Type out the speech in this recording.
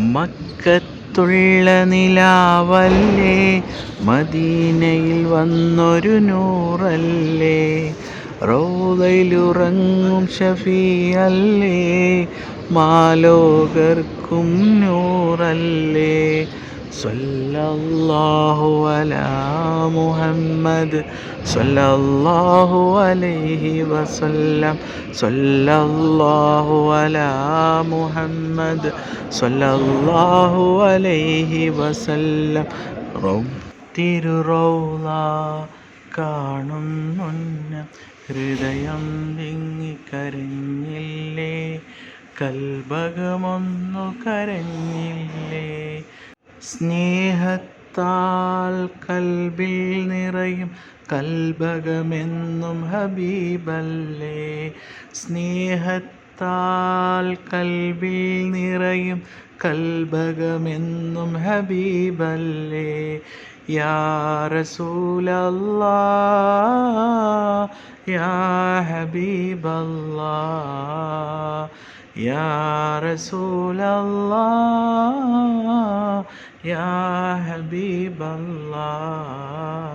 മക്കത്തുള്ള നിലാവല്ലേ? മദീനയിൽ വന്നൊരു നൂറല്ലേ? റോദയിലുറങ്ങും ഷഫിയല്ലേ മാലോകർക്കും നൂറല്ലേ? സല്ലല്ലാഹു അലാ മുഹമ്മദ് സല്ലല്ലാഹു അലൈഹി വസല്ലം. സല്ലല്ലാഹു അലാ മുഹമ്മദ് സല്ലല്ലാഹു അലൈഹി വസല്ലം. തിരുറൗള കാണുന്നുന്ന ഹൃദയം തിങ്ങിക്കരഞ്ഞില്ലേ കൽബകമൊന്നു കരഞ്ഞില്ലേ? സ്നേഹത്താൽ കൽബിൽ നിറയും കൽബകമെന്നും ഹബീബല്ലേ സ്നേഹത്താൽ കൽബിൽ നിറയും കൽബകമെന്നും ഹബീബല്ലേ യാ റസൂലല്ലാ യാ ഹബീബല്ലാ യാ റസൂലല്ലാ يا حبيب الله.